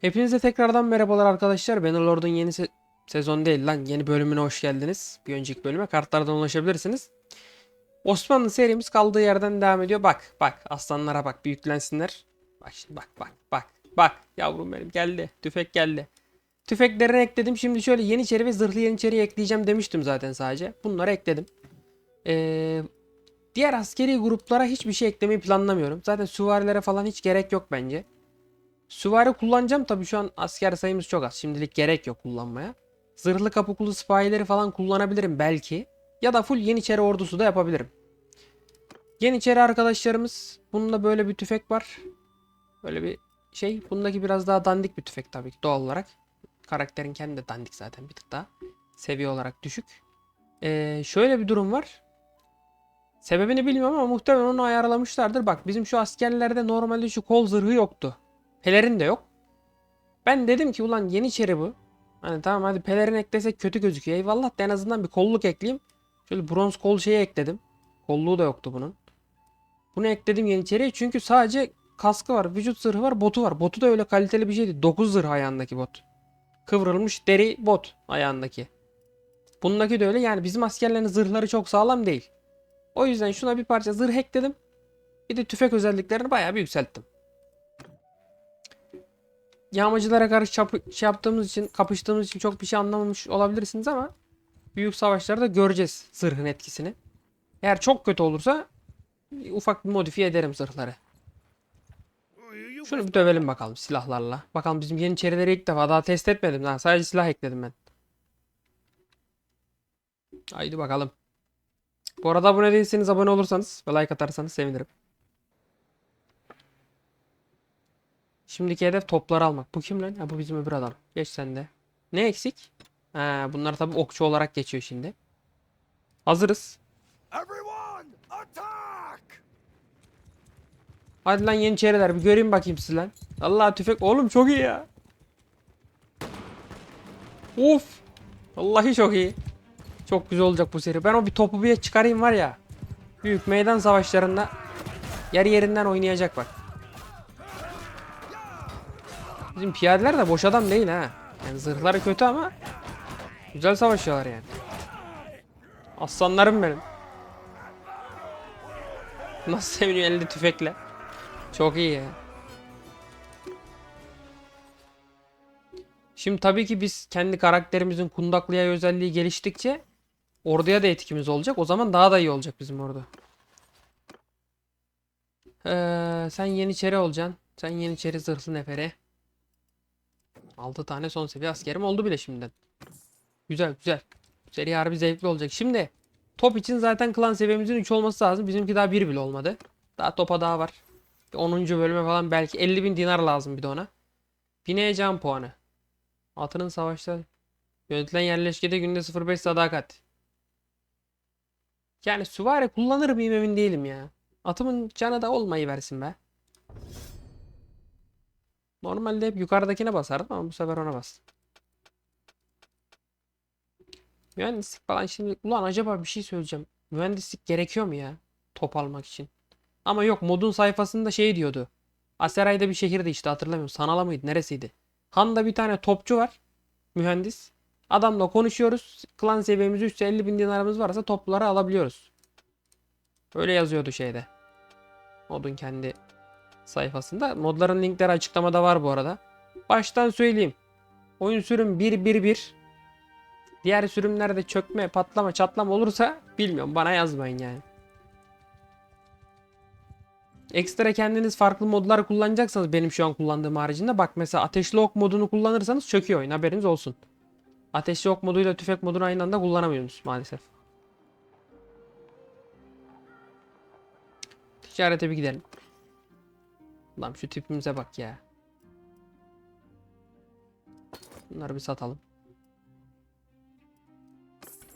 Hepinize tekrardan merhabalar arkadaşlar. Bannerlord'un yeni se- sezon değil lan yeni bölümüne hoş geldiniz. Bir önceki bölüme kartlardan ulaşabilirsiniz. Osmanlı serimiz kaldığı yerden devam ediyor. Bak bak aslanlara bak büyüklensinler. Bak şimdi bak bak bak bak yavrum benim geldi tüfek geldi. Tüfeklerini ekledim. Şimdi şöyle yeniçeri ve zırhlı yeniçeriyi ekleyeceğim demiştim zaten sadece. Bunları ekledim. Ee, diğer askeri gruplara hiçbir şey eklemeyi planlamıyorum. Zaten süvarilere falan hiç gerek yok bence. Süvari kullanacağım tabii şu an asker sayımız çok az. Şimdilik gerek yok kullanmaya. Zırhlı kapukulu sipahileri falan kullanabilirim belki. Ya da full Yeniçeri ordusu da yapabilirim. Yeniçeri arkadaşlarımız bunda böyle bir tüfek var. Böyle bir şey. Bundaki biraz daha dandik bir tüfek tabii ki doğal olarak. Karakterin kendi de dandik zaten bir tık daha. Seviye olarak düşük. Ee, şöyle bir durum var. Sebebini bilmiyorum ama muhtemelen onu ayarlamışlardır. Bak bizim şu askerlerde normalde şu kol zırhı yoktu. Pelerin de yok. Ben dedim ki ulan Yeniçeri bu. Hani tamam hadi pelerin eklesek kötü gözüküyor. Eyvallah da en azından bir kolluk ekleyeyim. Şöyle bronz kol şeyi ekledim. Kolluğu da yoktu bunun. Bunu ekledim Yeniçeri'ye çünkü sadece kaskı var, vücut zırhı var, botu var. Botu da öyle kaliteli bir şey değil. 9 zırh ayağındaki bot. Kıvrılmış deri bot ayağındaki. Bundaki de öyle yani bizim askerlerin zırhları çok sağlam değil. O yüzden şuna bir parça zırh ekledim. Bir de tüfek özelliklerini bayağı bir yükselttim. Yağmacılara karşı çapı- şey yaptığımız için, kapıştığımız için çok bir şey anlamamış olabilirsiniz ama büyük savaşlarda göreceğiz zırhın etkisini. Eğer çok kötü olursa ufak bir modifiye ederim zırhları. Şunu bir dövelim bakalım silahlarla. Bakalım bizim yeniçerileri ilk defa daha test etmedim daha. Sadece silah ekledim ben. Haydi bakalım. Bu arada abone değilseniz abone olursanız ve like atarsanız sevinirim. Şimdiki hedef topları almak. Bu kim lan? Ha, bu bizim öbür adam. Geç sen de. Ne eksik? Ha, bunlar tabii okçu olarak geçiyor şimdi. Hazırız. Hadi lan yeniçeriler bir göreyim bakayım siz lan. Allah tüfek oğlum çok iyi ya. Of. Vallahi çok iyi. Çok güzel olacak bu seri. Ben o bir topu bir çıkarayım var ya. Büyük meydan savaşlarında yer yerinden oynayacak bak. Bizim piyadeler de boş adam değil ha. Yani zırhları kötü ama güzel savaşıyorlar yani. Aslanlarım benim. Nasıl seviniyor elde tüfekle. Çok iyi ya. Şimdi tabii ki biz kendi karakterimizin kundaklı yay özelliği geliştikçe orduya da etkimiz olacak. O zaman daha da iyi olacak bizim ordu. Ee, sen Yeniçeri olacaksın. Sen Yeniçeri zırhlı nefere. 6 tane son seviye askerim oldu bile şimdiden. Güzel güzel. Seri harbi zevkli olacak. Şimdi top için zaten klan seviyemizin 3 olması lazım. Bizimki daha 1 bile olmadı. Daha topa daha var. Bir 10. bölüme falan belki 50 bin dinar lazım bir de ona. Bineye can puanı. Atının savaşta yönetilen yerleşkede günde 0.5 sadakat. Yani süvari kullanır mıyım emin değilim ya. Atımın canı da olmayı versin be. Normalde hep yukarıdakine basardım ama bu sefer ona bastım. Mühendislik falan şimdi ulan acaba bir şey söyleyeceğim. Mühendislik gerekiyor mu ya? Top almak için. Ama yok modun sayfasında şey diyordu. Aseray'da bir şehirde işte hatırlamıyorum. Sanala mıydı? Neresiydi? Han'da bir tane topçu var. Mühendis. Adamla konuşuyoruz. Klan seviyemiz üstü 50 bin dinarımız varsa topları alabiliyoruz. Öyle yazıyordu şeyde. Modun kendi sayfasında. Modların linkleri açıklamada var bu arada. Baştan söyleyeyim. Oyun sürüm 1.1.1. Diğer sürümlerde çökme, patlama, çatlama olursa bilmiyorum. Bana yazmayın yani. Ekstra kendiniz farklı modlar kullanacaksanız benim şu an kullandığım haricinde bak mesela ateşli ok modunu kullanırsanız çöküyor oyun haberiniz olsun. Ateşli ok moduyla tüfek modunu aynı anda kullanamıyorsunuz maalesef. Ticarete bir gidelim. Lan şu tipimize bak ya. Bunları bir satalım.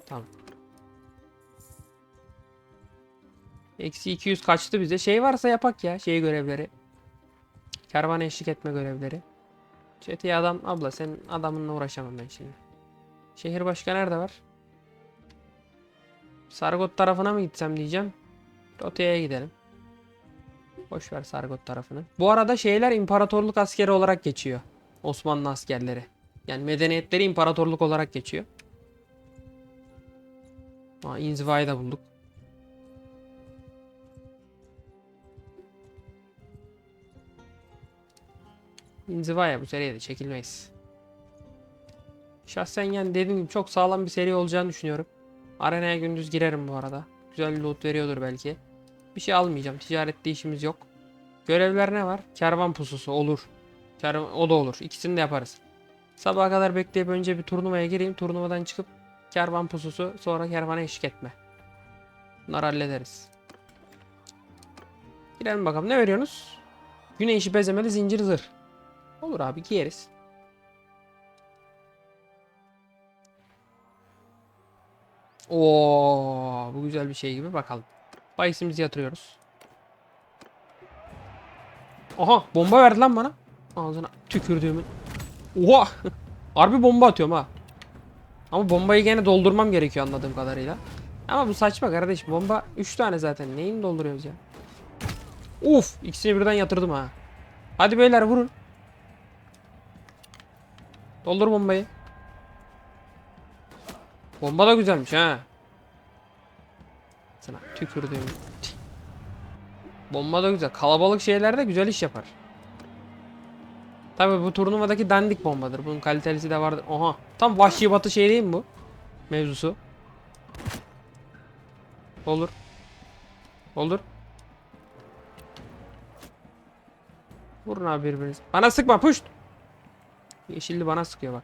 Tamam. Eksi 200 kaçtı bize. Şey varsa yapak ya. Şey görevleri. Kervan eşlik etme görevleri. Çeteye adam. Abla senin adamınla uğraşamam ben şimdi. Şehir başka nerede var? Sargot tarafına mı gitsem diyeceğim. Rotea'ya gidelim. Boş ver Sargot tarafını. Bu arada şeyler imparatorluk askeri olarak geçiyor. Osmanlı askerleri. Yani medeniyetleri imparatorluk olarak geçiyor. Aa, inzivayı da bulduk. İnzivaya bu seriye de çekilmeyiz. Şahsen yani dediğim gibi çok sağlam bir seri olacağını düşünüyorum. Arenaya gündüz girerim bu arada. Güzel loot veriyordur belki. Bir şey almayacağım. Ticarette işimiz yok. Görevler ne var? Kervan pususu olur. Kervan, o da olur. İkisini de yaparız. Sabaha kadar bekleyip önce bir turnuvaya gireyim. Turnuvadan çıkıp kervan pususu sonra kervana eşlik etme. Bunları hallederiz. Girelim bakalım. Ne veriyorsunuz? Güneşi bezemeli zincir zırh. Olur abi giyeriz. Oo, bu güzel bir şey gibi bakalım. Bahisimizi yatırıyoruz. Aha bomba verdi lan bana. Ağzına tükürdüğümün. Oha. Harbi bomba atıyorum ha. Ama bombayı gene doldurmam gerekiyor anladığım kadarıyla. Ama bu saçma kardeşim. Bomba 3 tane zaten. Neyini dolduruyoruz ya? Uf, ikisini birden yatırdım ha. Hadi beyler vurun. Doldur bombayı. Bomba da güzelmiş ha. Sana tükürdüğüm. Bomba da güzel. Kalabalık şeylerde güzel iş yapar. Tabi bu turnuvadaki dandik bombadır. Bunun kalitelisi de vardır. Oha. Tam vahşi batı şey değil mi bu? Mevzusu. Olur. Olur. Vurun abi birbiriniz. Bana sıkma puşt. Yeşilli bana sıkıyor bak.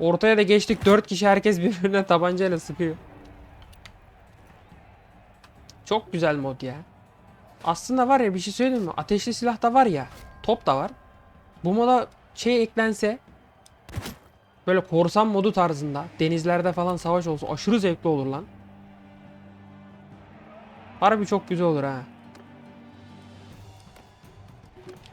Ortaya da geçtik. 4 kişi herkes birbirine tabancayla sıkıyor. Çok güzel mod ya. Aslında var ya bir şey söyleyeyim mi? Ateşli silah da var ya. Top da var. Bu moda şey eklense böyle korsan modu tarzında denizlerde falan savaş olsa aşırı zevkli olur lan. Harbi çok güzel olur ha.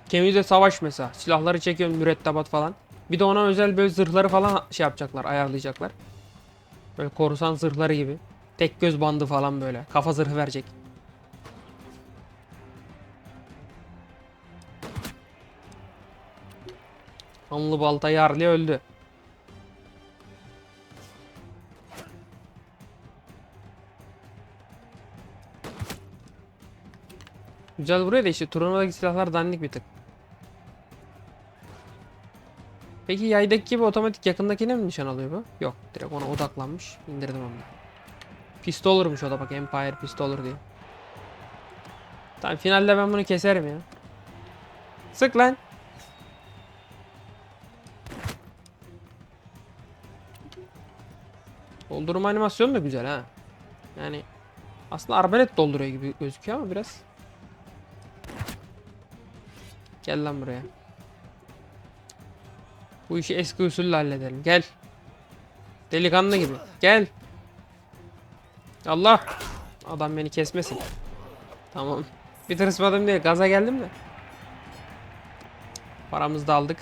Gemide savaş mesela. Silahları çekiyorsun mürettebat falan. Bir de ona özel böyle zırhları falan şey yapacaklar, ayarlayacaklar. Böyle korsan zırhları gibi. Tek göz bandı falan böyle. Kafa zırhı verecek. Anlı balta yarlı öldü. Güzel vuruyor da işte turnuvadaki silahlar dandik bir tık. Peki yaydaki gibi otomatik yakındakine mi nişan alıyor bu? Yok direkt ona odaklanmış. İndirdim onu da. Pistolurmuş o da bak Empire Pistoler diye. Tamam finalde ben bunu keserim ya. Sık lan. Doldurma animasyonu da güzel ha. Yani aslında arbalet dolduruyor gibi gözüküyor ama biraz. Gel lan buraya. Bu işi eski usulle halledelim. Gel. Delikanlı gibi. Gel. Allah. Adam beni kesmesin. Tamam. Bir tırsmadım diye gaza geldim de. Paramızı da aldık.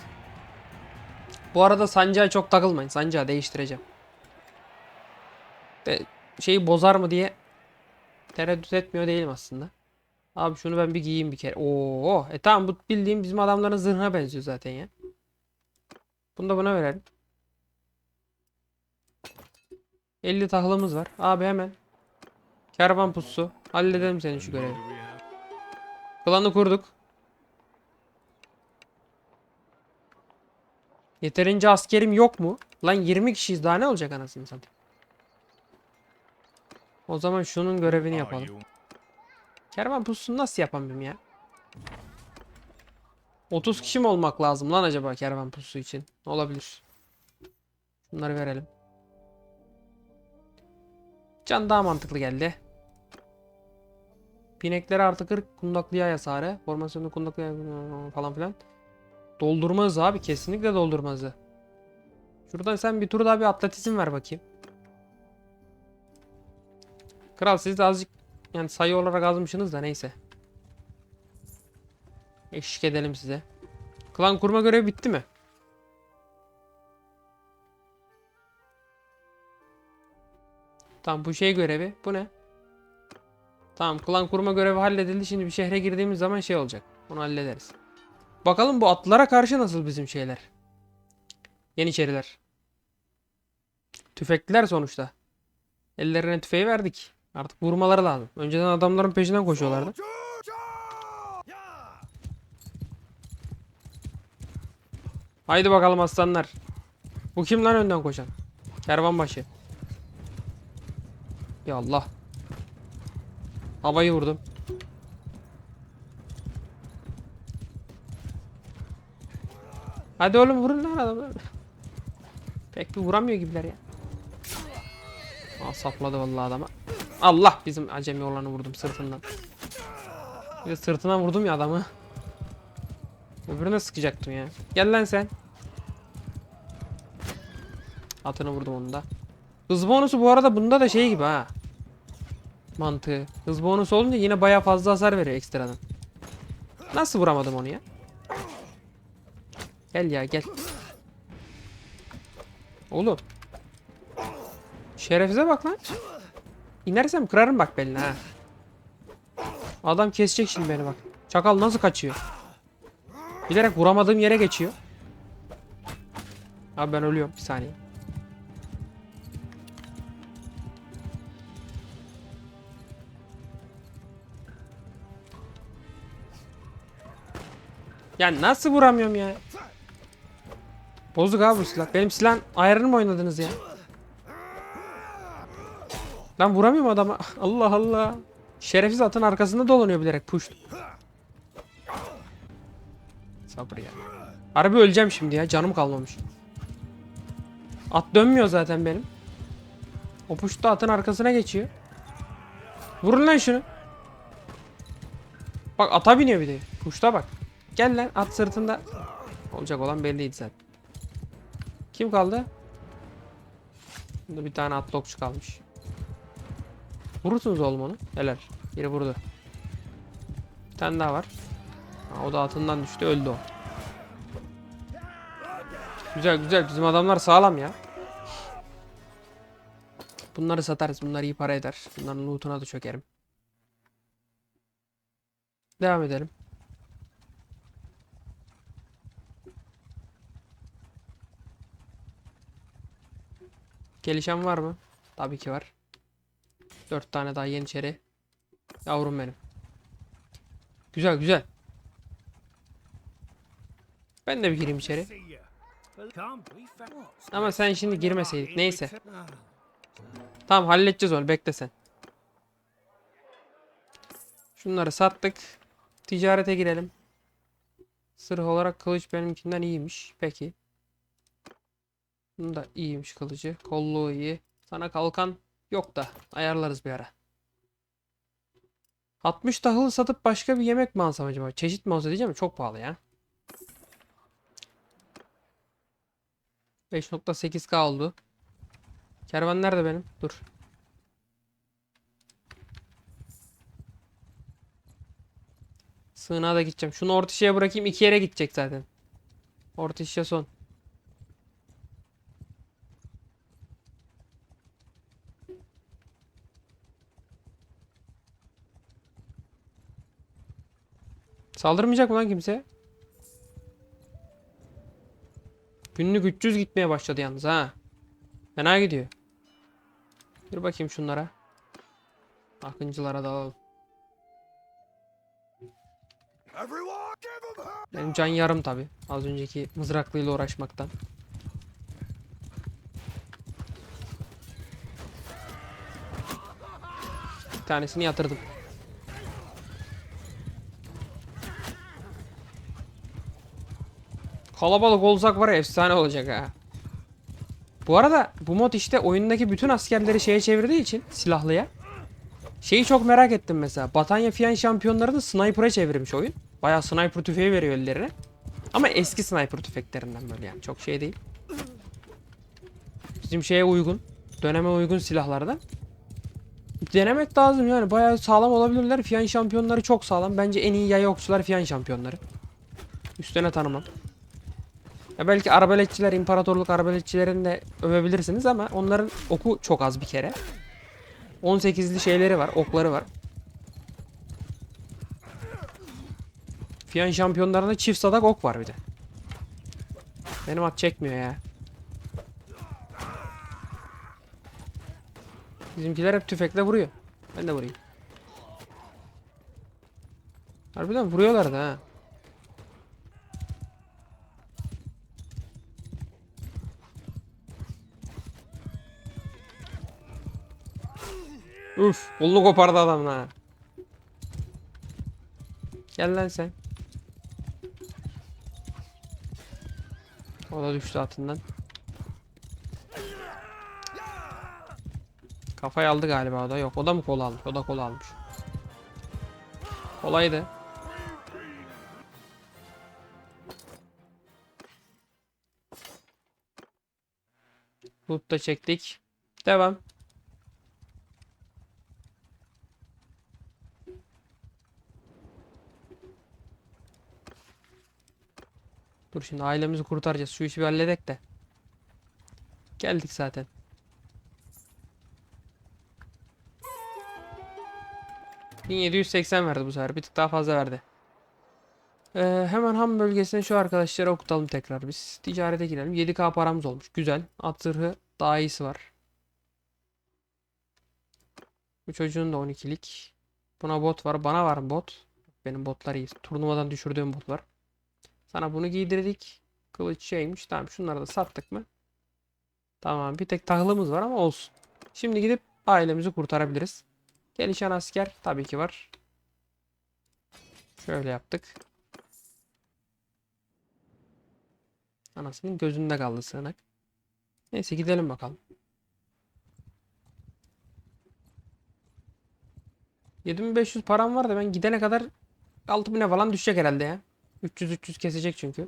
Bu arada sancağa çok takılmayın. Sancağı değiştireceğim. De, şeyi bozar mı diye tereddüt etmiyor değilim aslında. Abi şunu ben bir giyeyim bir kere. Oo, e tamam bu bildiğim bizim adamların zırhına benziyor zaten ya. Bunu da buna verelim. 50 tahılımız var. Abi hemen. Kervan pusu. Halledelim senin şu görevi. Klanı kurduk. Yeterince askerim yok mu? Lan 20 kişiyiz daha ne olacak anasını satayım. O zaman şunun görevini yapalım. Kervan pusunu nasıl yapamıyorum ya? 30 kişi mi olmak lazım lan acaba kervan pusu için? Olabilir. Bunları verelim. Can daha mantıklı geldi. Pinekleri artı 40 kundaklıya hasarı. Formasyonu kundaklıya falan filan. Doldurmaz abi kesinlikle doldurmazı. Şuradan sen bir tur daha bir atletizm ver bakayım. Kral siz de azıcık yani sayı olarak azmışsınız da neyse. Eşlik edelim size. Klan kurma görevi bitti mi? Tamam bu şey görevi. Bu ne? Tamam klan kurma görevi halledildi. Şimdi bir şehre girdiğimiz zaman şey olacak. Onu hallederiz. Bakalım bu atlara karşı nasıl bizim şeyler. Yeniçeriler. Tüfekliler sonuçta. Ellerine tüfeği verdik. Artık vurmaları lazım. Önceden adamların peşinden koşuyorlardı. Haydi bakalım aslanlar. Bu kim lan önden koşan? Kervanbaşı. Ya Allah. Havayı vurdum. Hadi oğlum vurun lan adamı. Pek bir vuramıyor gibiler ya. Aa sapladı vallahi adama. Allah bizim acemi olanı vurdum sırtından. Bir de sırtına vurdum ya adamı. Öbürüne sıkacaktım ya. Gel lan sen. Atını vurdum onu da. Hız bonusu bu arada bunda da şey gibi ha. Mantığı. Hız bonusu olunca yine baya fazla hasar veriyor ekstradan. Nasıl vuramadım onu ya? Gel ya gel. Oğlum. Şerefize bak lan. İnersem kırarım bak belini ha. Adam kesecek şimdi beni bak. Çakal nasıl kaçıyor? Bilerek vuramadığım yere geçiyor. Abi ben ölüyorum bir saniye. Ya nasıl vuramıyorum ya? Bozuk abi bu silah. Benim silah ayarını mı oynadınız ya? Ben vuramıyorum adama. Allah Allah. Şerefsiz atın arkasında dolanıyor bilerek push. Sabır ya. Harbi öleceğim şimdi ya. Canım kalmamış. At dönmüyor zaten benim. O push da atın arkasına geçiyor. Vurun lan şunu. Bak ata biniyor bir de. Push'ta bak. Gel lan at sırtında. Olacak olan belliydi zaten. Kim kaldı? Burada bir tane atlokçu kalmış. Vurursunuz oğlum onu. Helal. Biri vurdu. Bir tane daha var. Ha, o da atından düştü. Öldü o. Güzel güzel. Bizim adamlar sağlam ya. Bunları satarız. Bunlar iyi para eder. Bunların lootuna da çökerim. Devam edelim. Gelişen var mı? Tabii ki var. Dört tane daha yeniçeri. Yavrum benim. Güzel güzel. Ben de bir gireyim içeri. Ama sen şimdi girmeseydik. Neyse. Tamam halledeceğiz onu. Bekle sen. Şunları sattık. Ticarete girelim. Sırf olarak kılıç benimkinden iyiymiş. Peki. Bunun da iyiymiş kılıcı. Kolluğu iyi. Sana kalkan yok da ayarlarız bir ara. 60 tahıl satıp başka bir yemek mi alsam acaba? Çeşit mi olsa diyeceğim çok pahalı ya. 5.8k oldu. Kervan nerede benim? Dur. Sığınağa da gideceğim. Şunu orta şeye bırakayım. iki yere gidecek zaten. Orta şişe son. Saldırmayacak mı lan kimse? Günlük 300 gitmeye başladı yalnız ha. Fena gidiyor. Dur bakayım şunlara. Akıncılara da alalım. Everyone, give him hell! Benim can yarım tabi. Az önceki mızraklıyla uğraşmaktan. Bir tanesini yatırdım. Kalabalık olsak var efsane olacak ha. Bu arada bu mod işte oyundaki bütün askerleri şeye çevirdiği için silahlıya. Şeyi çok merak ettim mesela. Batanya Fiyan şampiyonlarını sniper'a çevirmiş oyun. Bayağı sniper tüfeği veriyor ellerine. Ama eski sniper tüfeklerinden böyle yani. Çok şey değil. Bizim şeye uygun. Döneme uygun silahlardan. Denemek lazım yani. Bayağı sağlam olabilirler. Fiyan şampiyonları çok sağlam. Bence en iyi yay okçular Fiyan şampiyonları. Üstüne tanımam. Ya belki arbaletçiler, imparatorluk arbaletçilerini de övebilirsiniz ama onların oku çok az bir kere. 18'li şeyleri var, okları var. Fiyan şampiyonlarında çift sadak ok var bir de. Benim at çekmiyor ya. Bizimkiler hep tüfekle vuruyor. Ben de vurayım. Harbiden vuruyorlar da ha. Uf, kolunu kopardı adam ha. Gel lan sen. O da düştü atından. Kafayı aldı galiba o da. Yok o da mı kol almış? O da kol almış. Kolaydı. Loot da çektik. Devam. Şimdi ailemizi kurtaracağız. Şu işi bir halledek de. Geldik zaten. ...1780 verdi bu sefer. Bir tık daha fazla verdi. Ee, hemen ham bölgesine şu arkadaşları okutalım tekrar biz. Ticarete girelim. 7k paramız olmuş. Güzel. At zırhı daha iyisi var. Bu çocuğun da 12'lik. Buna bot var. Bana var bot? Benim botlar iyi. Turnuvadan düşürdüğüm bot var. Sana bunu giydirdik. Kılıç şeymiş. Tamam şunları da sattık mı? Tamam bir tek tahılımız var ama olsun. Şimdi gidip ailemizi kurtarabiliriz. Gelişen asker tabii ki var. Şöyle yaptık. Anasının gözünde kaldı sığınak. Neyse gidelim bakalım. 7500 param var da ben gidene kadar 6000'e falan düşecek herhalde ya. 300-300 kesecek çünkü.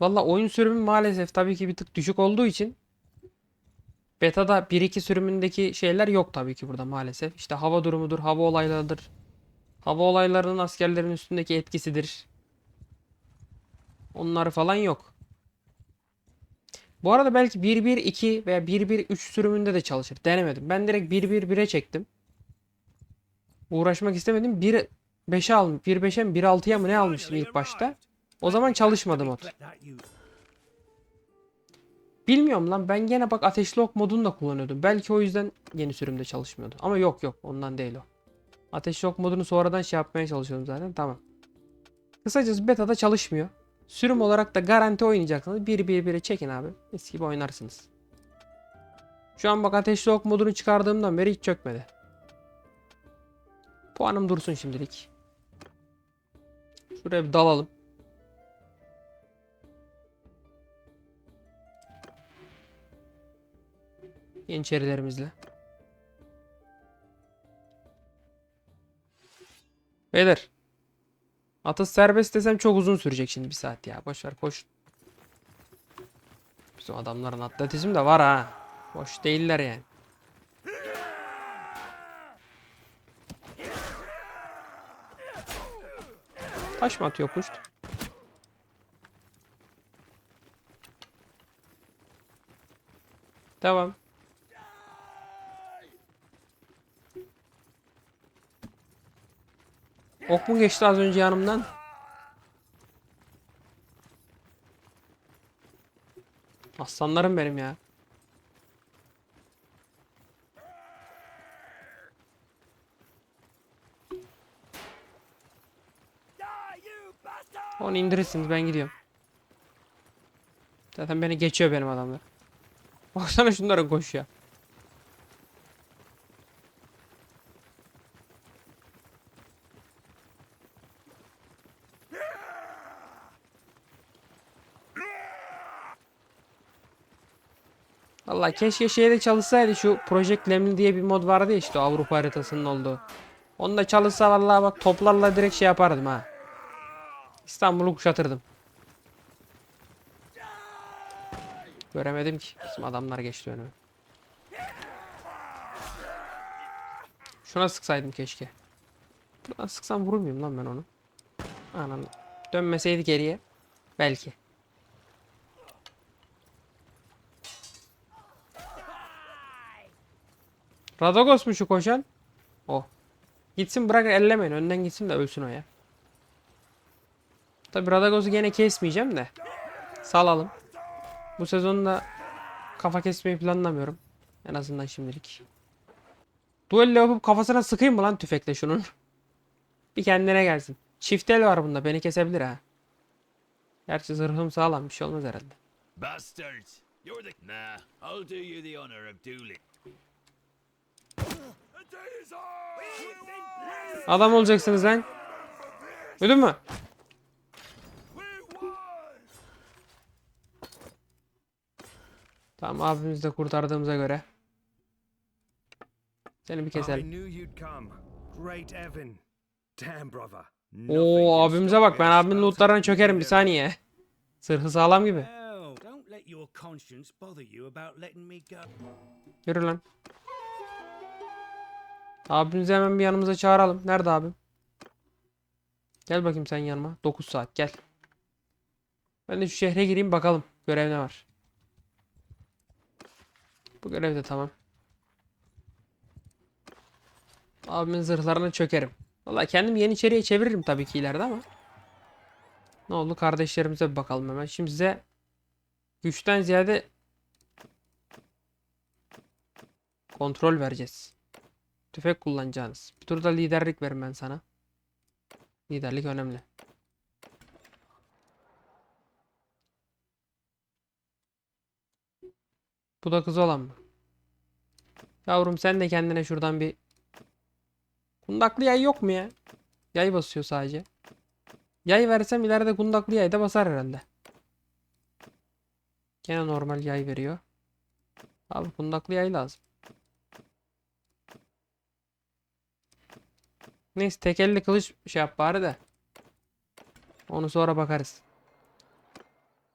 Valla oyun sürümü maalesef tabii ki bir tık düşük olduğu için Beta'da 1-2 sürümündeki şeyler yok tabii ki burada maalesef. İşte hava durumudur, hava olaylarıdır. Hava olaylarının askerlerin üstündeki etkisidir. Onları falan yok. Bu arada belki 1-1-2 veya 1-1-3 sürümünde de çalışır. Denemedim. Ben direkt 1-1-1'e çektim. Uğraşmak istemedim. 1-5'e almış. 1-5'e mi 1-6'ya mı ne almıştım ilk başta. O zaman çalışmadı mod. Bilmiyorum lan ben gene bak ateşli ok modunu da kullanıyordum. Belki o yüzden yeni sürümde çalışmıyordu. Ama yok yok ondan değil o. Ateşli ok modunu sonradan şey yapmaya çalışıyordum zaten tamam. Kısacası beta'da çalışmıyor. Sürüm olarak da garanti oynayacaksınız. 1-1-1'e çekin abi. Mis gibi oynarsınız. Şu an bak ateşli ok modunu çıkardığımdan beri hiç çökmedi. Puanım dursun şimdilik. Şuraya bir dalalım. Yeniçerilerimizle. Beyler. Atı serbest desem çok uzun sürecek şimdi bir saat ya. Boş koş. Bizim adamların atletizmi de var ha. Boş değiller yani. Taş mı atıyor kuş? Devam. Ok mu geçti az önce yanımdan? Aslanlarım benim ya. Onu indirirsiniz ben gidiyorum. Zaten beni geçiyor benim adamlar. Baksana şunlara koş ya. Vallahi keşke şeyde çalışsaydı şu Project Lemon diye bir mod vardı ya işte Avrupa haritasının olduğu. Onda çalışsa vallahi bak toplarla direkt şey yapardım ha. İstanbul'u kuşatırdım. Göremedim ki. Bizim adamlar geçti önüme. Şuna sıksaydım keşke. Buradan sıksam vurur muyum lan ben onu? Anam. Dönmeseydi geriye. Belki. Radagos mu şu koşan? O. Gitsin bırak ellemeyin. Önden gitsin de ölsün o ya. Tabi Radagos'u gene kesmeyeceğim de. Salalım. Bu sezonda kafa kesmeyi planlamıyorum. En azından şimdilik. Duello yapıp kafasına sıkayım mı lan tüfekle şunun? Bir kendine gelsin. Çift el var bunda. Beni kesebilir ha. Gerçi zırhım sağlam. Bir şey olmaz herhalde. Bastards! You're the. Nah, I'll do you the honor of dueling. Adam olacaksınız lan. Öldün mü? We won! Tamam abimizi de kurtardığımıza göre. Seni bir keselim. Oo abimize bak ben abimin lootlarına çökerim bir saniye. Sırhı sağlam gibi. Well, don't Abimizi hemen bir yanımıza çağıralım. Nerede abim? Gel bakayım sen yanıma. 9 saat gel. Ben de şu şehre gireyim bakalım. Görev ne var? Bu görev de tamam. Abimin zırhlarına çökerim. Vallahi kendim Yeniçeri'ye çeviririm tabii ki ileride ama. Ne oldu kardeşlerimize bir bakalım hemen. Şimdi size güçten ziyade kontrol vereceğiz. Tüfek kullanacaksınız. Bir turda liderlik verin ben sana. Liderlik önemli. Bu da kız olan mı? Yavrum sen de kendine şuradan bir kundaklı yay yok mu ya? Yay basıyor sadece. Yay versem ileride kundaklı yay da basar herhalde. Gene normal yay veriyor. Abi kundaklı yay lazım. Neyse tekelli kılıç şey yap bari de. Onu sonra bakarız.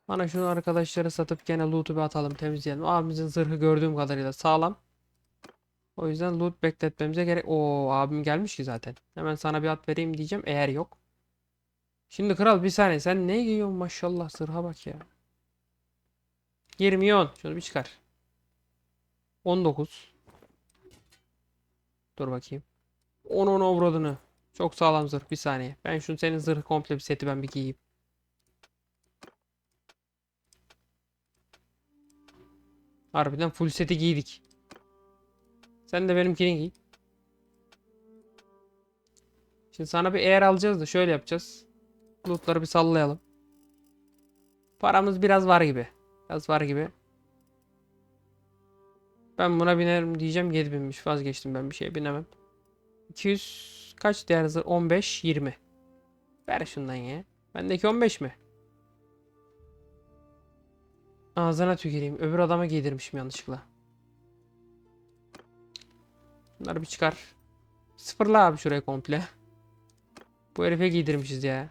Bana şunu arkadaşları satıp gene loot'u bir atalım temizleyelim. Abimizin zırhı gördüğüm kadarıyla sağlam. O yüzden loot bekletmemize gerek. Oo abim gelmiş ki zaten. Hemen sana bir at vereyim diyeceğim eğer yok. Şimdi kral bir saniye sen ne giyiyorsun maşallah zırha bak ya. 20 on. Şunu bir çıkar. 19. Dur bakayım. 10 10 avradını. Çok sağlam zırh bir saniye. Ben şunu senin zırh komple bir seti ben bir giyeyim. Harbiden full seti giydik. Sen de benimkini giy. Şimdi sana bir eğer alacağız da şöyle yapacağız. Lootları bir sallayalım. Paramız biraz var gibi. Biraz var gibi. Ben buna binerim diyeceğim 7000'miş. Vazgeçtim ben bir şeye binemem. 200 kaç değer zırh? 15 20. Ver şundan ya. Bendeki 15 mi? Ağzına tüküreyim. Öbür adama giydirmişim yanlışlıkla. Bunları bir çıkar. Sıfırla abi şuraya komple. Bu herife giydirmişiz ya.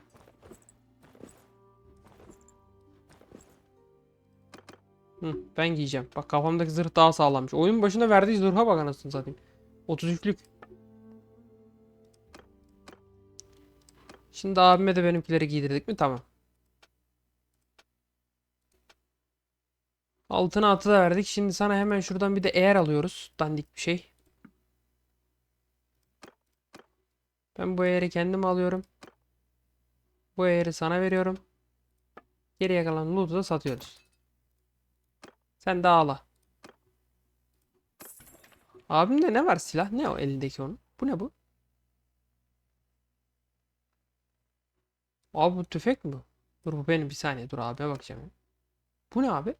Hı, ben giyeceğim. Bak kafamdaki zırh daha sağlammış. Oyun başında verdiği zırha bak anasını satayım. 33'lük. Şimdi abime de benimkileri giydirdik mi? Tamam. Altına atı da verdik. Şimdi sana hemen şuradan bir de eğer alıyoruz. Dandik bir şey. Ben bu eğeri kendim alıyorum. Bu eğeri sana veriyorum. Geriye kalan loot'u da satıyoruz. Sen de ağla. Abimde ne var silah? Ne o elindeki onun? Bu ne bu? Abi bu tüfek mi? Dur bu benim bir saniye dur abime bakacağım. ya. Bu ne abi?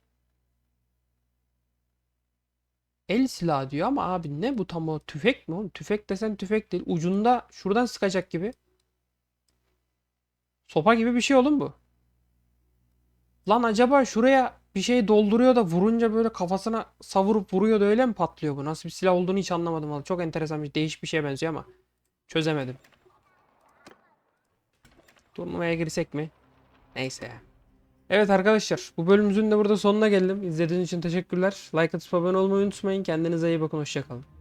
El silahı diyor ama abi ne bu tam o tüfek mi oğlum? Tüfek desen tüfek değil. Ucunda şuradan sıkacak gibi. Sopa gibi bir şey oğlum bu. Lan acaba şuraya bir şey dolduruyor da vurunca böyle kafasına savurup vuruyor da öyle mi patlıyor bu? Nasıl bir silah olduğunu hiç anlamadım. vallahi. Çok enteresan bir değişik bir şeye benziyor ama çözemedim. Turnuvaya girsek mi? Neyse. Evet arkadaşlar bu bölümümüzün de burada sonuna geldim. İzlediğiniz için teşekkürler. Like atıp abone olmayı unutmayın. Kendinize iyi bakın. Hoşçakalın.